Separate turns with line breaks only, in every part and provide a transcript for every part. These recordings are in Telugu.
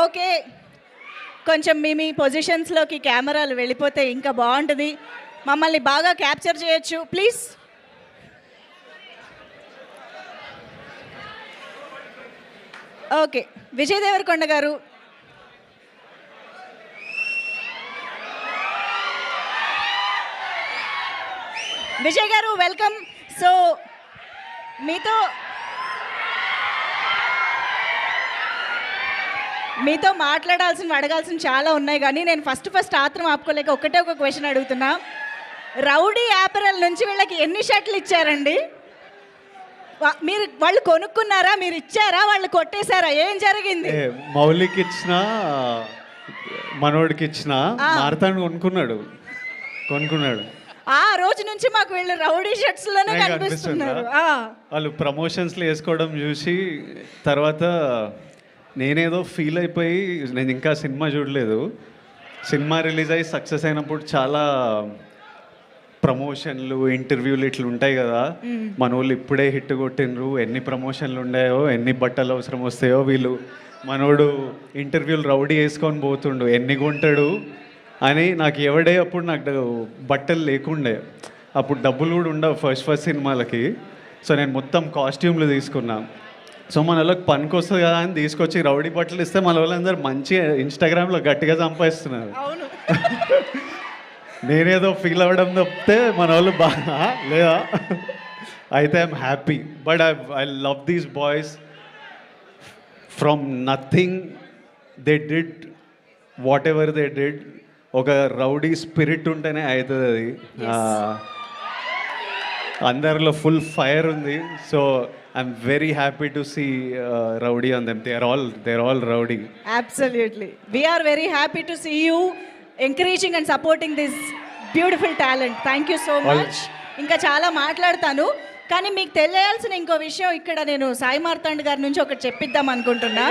ఓకే. కొంచెం మీ మీ పొజిషన్స్లోకి కెమెరాలు వెళ్ళిపోతే ఇంకా బాగుంటుంది. మమ్మల్ని బాగా క్యాప్చర్ చేయొచ్చు. Please okay. విజయ్ దేవరకొండ గారు. విజయ్ గారు వెల్కమ్ సో మీతో మీతో మాట్లాడాల్సిన అడగాల్సిన చాలా ఉన్నాయి కానీ నేను ఫస్ట్ ఫస్ట్ ఆత్రం ఆపుకోలేక ఒకటే ఒక క్వశ్చన్ అడుగుతున్నా. రౌడీ యాపరల్ నుంచి వీళ్ళకి ఎన్ని షర్ట్లు ఇచ్చారండి? మీరు వాళ్ళు కొనుక్కున్నారా? మీరు ఇచ్చారా? వాళ్ళు కొట్టేశారా? ఏం జరిగింది?
మౌలికి ఇచ్చిన మనోడికి ఇచ్చిన
ఆ.
మారతాను కొనుక్కున్నాడు. కొనుక్కున్నాడు.
ఆ రోజు నుంచి మాకు వీళ్ళు రౌడీ
షర్ట్స్లోనే
కనిపిస్తున్నారు.
వాళ్ళు ప్రమోషన్స్లో వేసుకోవడం చూసి తర్వాత నేనేదో ఫీల్ అయిపోయి నేను ఇంకా సినిమా చూడలేదు. సినిమా రిలీజ్ అయ్యి సక్సెస్ అయినప్పుడు చాలా ప్రమోషన్లు ఇంటర్వ్యూలు ఇట్లా ఉంటాయి కదా. మన వాళ్ళు ఇప్పుడే హిట్ కొట్టినరు ఎన్ని ప్రమోషన్లు ఉన్నాయో ఎన్ని బట్టలు అవసరం వస్తాయో వీళ్ళు. మనోడు ఇంటర్వ్యూలు రౌడీ వేసుకొని పోతుండు. ఎన్ని కొంటాడు అని నాకు ఎవడే అప్పుడు నాకు బట్టలు లేకుండే. అప్పుడు డబ్బులు కూడా ఉండవు ఫస్ట్ ఫస్ట్ సినిమాలకి. సో నేను మొత్తం కాస్ట్యూమ్లు తీసుకున్నా. సో మన వాళ్ళకి పనికి వస్తుంది కదా అని తీసుకొచ్చి రౌడీ బట్టలు ఇస్తే మన వాళ్ళందరూ మంచి ఇన్స్టాగ్రామ్లో గట్టిగా సంపాదిస్తున్నారు. నేనేదో ఫీల్ అవ్వడం తప్పితే మన వాళ్ళు బాగా లేదా? అయితే I'm happy but I I love these boys from nothing they did whatever they did ఒక రౌడీ స్పిరిట్ ఉంటేనే అవుతుంది అది. అందరిలో ఫుల్ ఫైర్ ఉంది. So I'm very happy to see rowdy on them they are all they are all rowdy
absolutely we're very happy to see you encouraging and supporting this beautiful talent thank you so much ఇంకా చాలా మాట్లాడతాను. కానీ మీకు తెలియాల్సిన ఇంకో విషయం ఇక్కడ నేను సాయి మార్తాండ్ గారి నుంచి ఒకటి చెప్పిద్దాం అనుకుంటున్నా.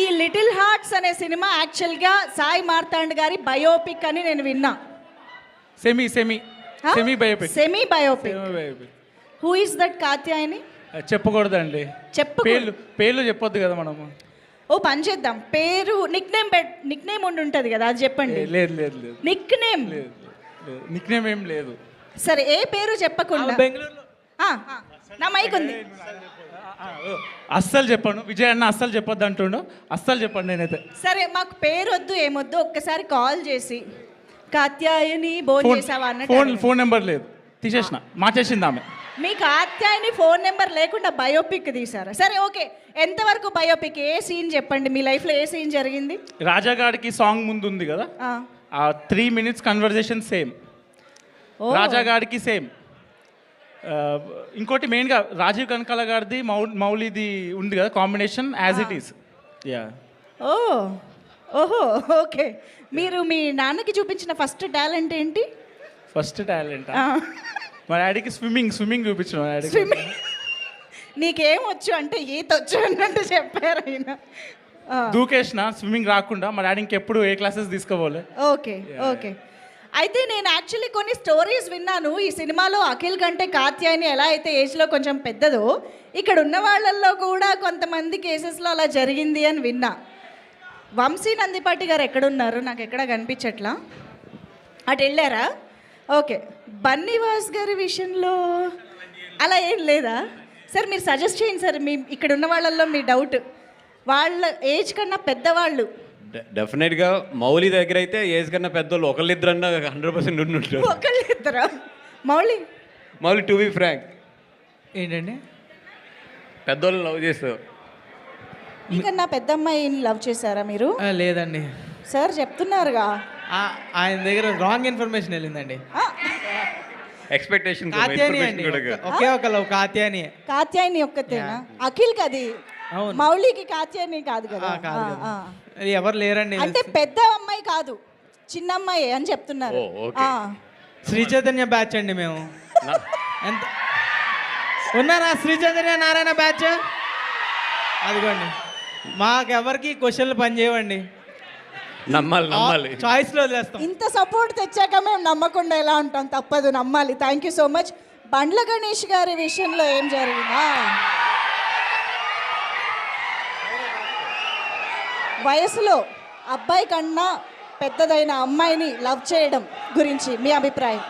ఈ లిటిల్ హార్ట్స్ అనే సినిమా యాక్చువల్గా సాయి మార్తాండ్ గారి బయోపిక్ అని నేను విన్నా.
Semi semi semi biopic
semi biopic who is that Katyayani
చెప్పకూడదండి.
చెప్పు
పేర్లు పేర్లు చెప్పొద్దు కదా మనము.
ఓ పని చేద్దాం. పేరు నిక్ నేమ్ నిక్ నేమ్ ఉండి ఉంటుంది కదా అది చెప్పండి.
లేదు లేదు లేదు.
నిక్ నేమ్
నిక్ నేమ్ ఏం లేదు.
సరే ఏ పేరు చెప్పకుండా.
బెంగళూరులో.
నా మైక్ ఉంది.
అస్సలు చెప్పాను. విజయ్ అన్న అస్సలు చెప్పొద్దు అంటుండు అస్సలు చెప్పండి నేనైతే.
సరే మాకు పేరు వద్దు ఏమొద్దు ఒక్కసారి కాల్ చేసి. కాత్యాయని భోజనం
ఫోన్
చేసావా అన్నట్టు
ఫోన్
అడగండి.
ఫోన్ నెంబర్ లేదు. తీసేసిన. మార్చేసింది ఆమె.
మీ కాత్యాయని ఫోన్ నెంబర్ లేకుండా బయోపిక్ తీసారా సరే ఓకే. ఎంతవరకు బయోపిక్? ఏ సీన్ చెప్పండి. మీ లైఫ్లో ఏ సీన్ జరిగింది?
రాజాగాడికి సాంగ్ ముందు ఉంది కదా?
ఆ.
ఆ త్రీ మినిట్స్ కన్వర్జేషన్ సేమ్.
ఓ.
రాజాగాడికి సేమ్. ఇంకోటి మెయిన్గా రాజీవ్ కనకాల గారిది మౌ మౌలిది ఉంది కదా combination as it is yeah
ఓ. ఓహో ఓకే. మీరు మీ నాన్నకి చూపించిన ఫస్ట్ టాలెంట్ ఏంటి?
ఫస్ట్ టాలెంట్ మా డాడీకి స్విమ్మింగ్ స్విమ్మింగ్ చూపించిన మా డాడీకి.
స్విమ్మింగ్. నీకేం వచ్చు అంటే ఈత వచ్చు అన్నట్టు చెప్పారు ఆయన.
దూకేసిన స్విమ్మింగ్ రాకుండా మా డాడీ ఇంకెప్పుడు ఏ క్లాసెస్ తీసుకోవాలి
ఓకే ఓకే. అయితే నేను యాక్చువల్లీ కొన్ని స్టోరీస్ విన్నాను. ఈ సినిమాలో అఖిల్ కంటే కాత్యాయని ఎలా అయితే ఏజ్లో కొంచెం పెద్దదో ఇక్కడ ఉన్న వాళ్ళల్లో కూడా కొంతమంది కేసెస్లో అలా జరిగింది అని విన్నా. వంశీ నందిపాటి గారు ఎక్కడున్నారు? నాకు ఎక్కడ కనిపించట్లా? అటు వెళ్ళారా? ఓకే. బన్నీవాస్ గారి విషయంలో అలా ఏం లేదా? సార్ మీరు సజెస్ట్ చేయండి సార్ మీ ఇక్కడ ఉన్న వాళ్ళల్లో మీ డౌట్. వాళ్ళ ఏజ్ కన్నా పెద్దవాళ్ళు.
డెఫినెట్గా మౌలి దగ్గర అయితే ఏజ్ కన్నా పెద్దోళ్ళు ఒకళ్ళిద్దరన్నా హండ్రెడ్ పర్సెంట్ ఉండి ఉంటారు
ఒకళ్ళు ఇద్దరా Mouli
Mouli to be frank.
ఏంటండి?
పెద్దోళ్ళు లవ్ చేస్తారు
ఇంకా నా పెద్దమ్మాయిని లవ్ చేశారా మీరు?
ఆ, లేదండి.
సార్ చెప్తున్నారుగా.
ఆ- ఆయన దగ్గర రాంగ్ ఇన్ఫర్మేషన్ వెళ్ళిందండి.
ఆ,
ఎక్స్పెక్టేషన్
కాత్యాని అండి ఒకే- ఒకే లవ్ కాత్యాని
కాత్యాయని ఒక్కతేనా? అఖిల్ కది
అవును.
మౌళికి కాత్యాయని కాదు కదా.
ఎవరు లేరండి.
అంటే పెద్ద అమ్మాయి కాదు. చిన్న అమ్మాయి అని చెప్తున్నారు.
శ్రీ చైతన్య బ్యాచ్ అండి మేము. ఎంత? ఉన్నారా శ్రీ చైతన్య నారాయణ బ్యాచ్? అదిగోండి. మాకెవరికి క్వశ్చన్లు పని చేయవండి.
నమ్మాలి నమ్మాలి.
చాయిస్లో వదిలేస్తాం.
ఇంత సపోర్ట్ తెచ్చాక మేము నమ్మకుండా ఎలా ఉంటాం? తప్పదు నమ్మాలి. Thank you so much Bandla Ganesh గారి విషయంలో ఏం జరిగిందా? వయసులో అబ్బాయి కన్నా పెద్దదైన అమ్మాయిని లవ్ చేయడం గురించి మీ అభిప్రాయం?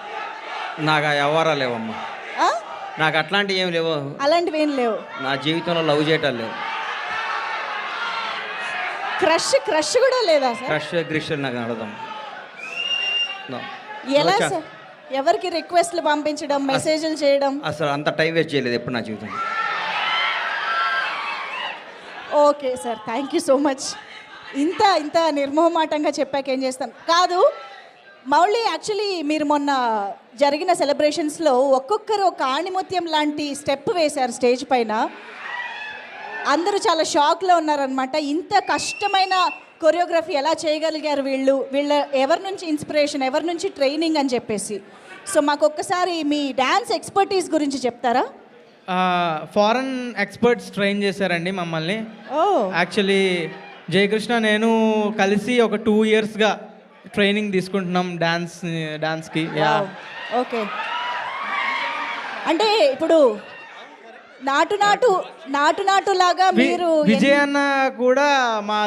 నాకు ఆ వ్యవహారాలు లేవమ్మా.
ఆ?
నాకు అట్లాంటివి ఏం లేవు.
అలాంటివి ఏం లేవు.
నా జీవితంలో లవ్ చేయటాలు లేవు.
క్రష్ క్రష్ కూడా లేదా సార్?
క్రష్ గ్రిష్ నాకు నడదాం.
ఎలా. సార్? ఎవరికి రిక్వెస్ట్లు పంపించడం మెసేజ్లు చేయడం?
అసలు అంత టైం వేస్ట్ చేయలేదు ఎప్పుడు నా జీవితం.
Okay sir thank you so much ఇంత ఇంత నిర్మోహమాటంగా చెప్పాక ఏం చేస్తాం? కాదు మౌళి యాక్చువల్లీ మీరు మొన్న జరిగిన సెలబ్రేషన్స్లో ఒక్కొక్కరు ఒక ఆణిముత్యం లాంటి స్టెప్ వేశారు స్టేజ్ పైన. అందరూ చాలా షాక్లో ఉన్నారనమాట ఇంత కష్టమైన కొరియోగ్రఫీ ఎలా చేయగలిగారు వీళ్ళు? వీళ్ళ ఎవరి నుంచి ఇన్స్పిరేషన్ ఎవరి నుంచి ట్రైనింగ్ అని చెప్పేసి. సో మాకు ఒక్కసారి మీ డ్యాన్స్ ఎక్స్పర్టీస్ గురించి చెప్తారా?
ఫారెన్ ఎక్స్పర్ట్స్ ట్రైన్ చేశారండి మమ్మల్ని.
ఓ.
యాక్చువల్లీ జయకృష్ణ నేను కలిసి ఒక టూ ఇయర్స్గా ట్రైనింగ్ తీసుకుంటున్నాం డ్యాన్స్ డాన్స్కి. యా.
ఓకే. అంటే ఇప్పుడు నాటు నాటు నాటు నాటు లాగా మీరు
విజయ్ అన్న కూడా మా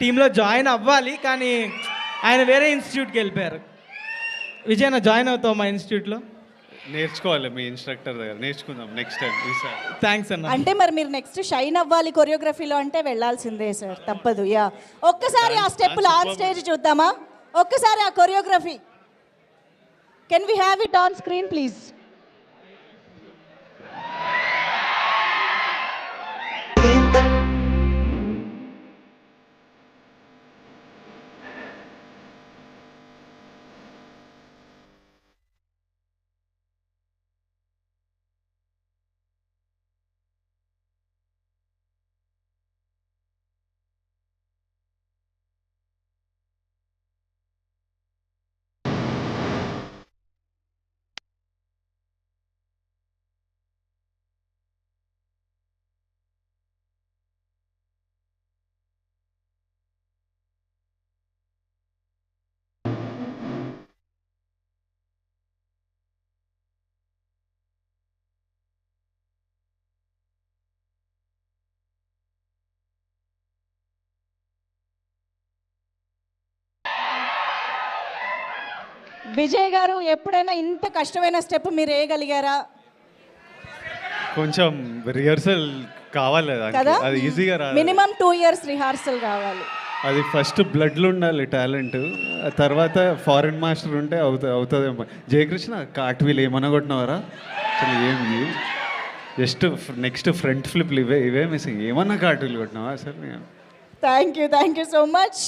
టీంలో జాయిన్ అవ్వాలి కానీ ఆయన వేరే ఇన్స్టిట్యూట్కి వెళ్ళిపోయారు. విజయ్ అన్న జాయిన్ అవుతావు మా ఇన్స్టిట్యూట్లో?
నేర్చుకోవాలి మీ ఇన్స్ట్రక్టర్ దగ్గర నేర్చుకుందాం నెక్స్ట్ టైం ఈసారి.
థ్యాంక్స్ అన్న.
అంటే మరి మీరు నెక్స్ట్ షైన్ అవ్వాలి కొరియోగ్రఫీలో అంటే వెళ్ళాల్సిందే సార్ తప్పదు యా ఒక్కసారి ఆ స్టెప్పులు ఆన్ స్టేజ్ చూద్దామా? ఒక్కసారి ఆ choreography can we have it on screen please Vijay గారు ఎప్పుడైనా ఇంత కష్టమైన స్టెప్ మీరు వేయగలిగారా?
కొంచెం రిహర్సల్ కావాలి.
కదా?
అది ఈజీగా రాదు
మినిమం టూ ఇయర్స్ రిహార్సల్ కావాలి.
అది ఫస్ట్ బ్లడ్లో ఉండాలి టాలెంట్. తర్వాత ఫారిన్ మాస్టర్ ఉంటే అవుతుంది అవుతుందేమో. జయకృష్ణ కాట్వీలు ఏమన్నా కొట్టినవారా? అసలు ఏం జస్ట్ నెక్స్ట్ ఫ్రంట్ ఫ్లిప్లు ఇవే ఇవే మిస్సింగ్. ఏమన్నా కాటువీలు కొట్టినావా? అసలు
thank you thank you so much.